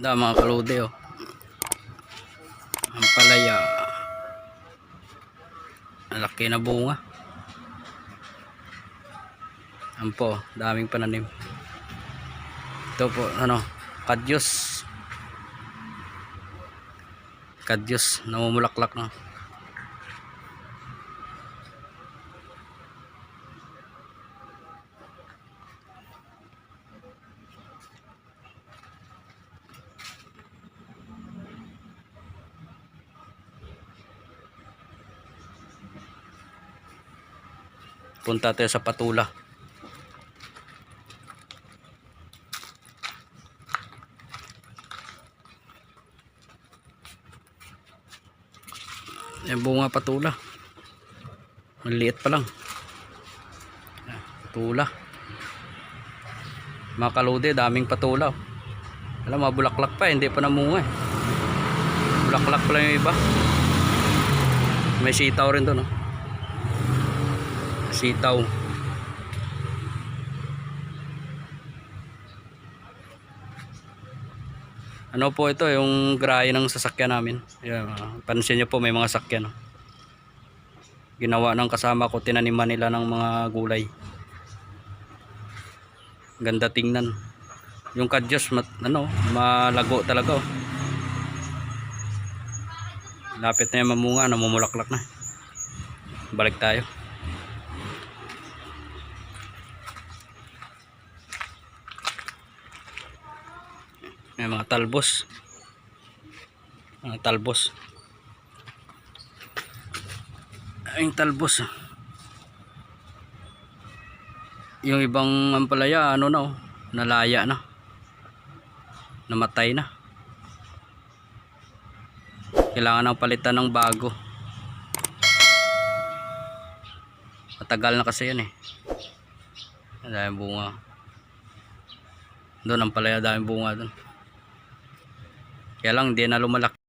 Da mga kalode oh. Ang palaya. Ang laki na bunga. Ang po, daming pananim. Ito po, ano, kadyos. Kadyos, namumulaklak na. Punta tayo sa patula. Yung bunga patula. Maliit pa lang. Ayan, Patula. Mga kalode, daming patula. oh. Alam, mabulaklak pa, hindi pa namunga eh. Bulaklak pa lang yung iba. May sitaw rin doon, no? Sitaw. Ano po ito, yung grahe ng sasakyan namin. Yan, ah, pansin nyo po, may mga sakyan. oh. Ginawa ng kasama ko, tinaniman nila ng mga gulay. Ganda tingnan. Yung kadyos, ano, malago talaga. Oh. Lapit na yung mamunga, namumulaklak na. Balik tayo. May mga talbos. Mga talbos. Yung talbos. Yung ibang ampalaya, ano na oh, nalaya na. Namatay na. Kailangan ng palitan ng bago. Matagal na kasi yan eh. Daming bunga. Doon ang palaya, daming bunga doon. Kaya lang hindi na lumalaki.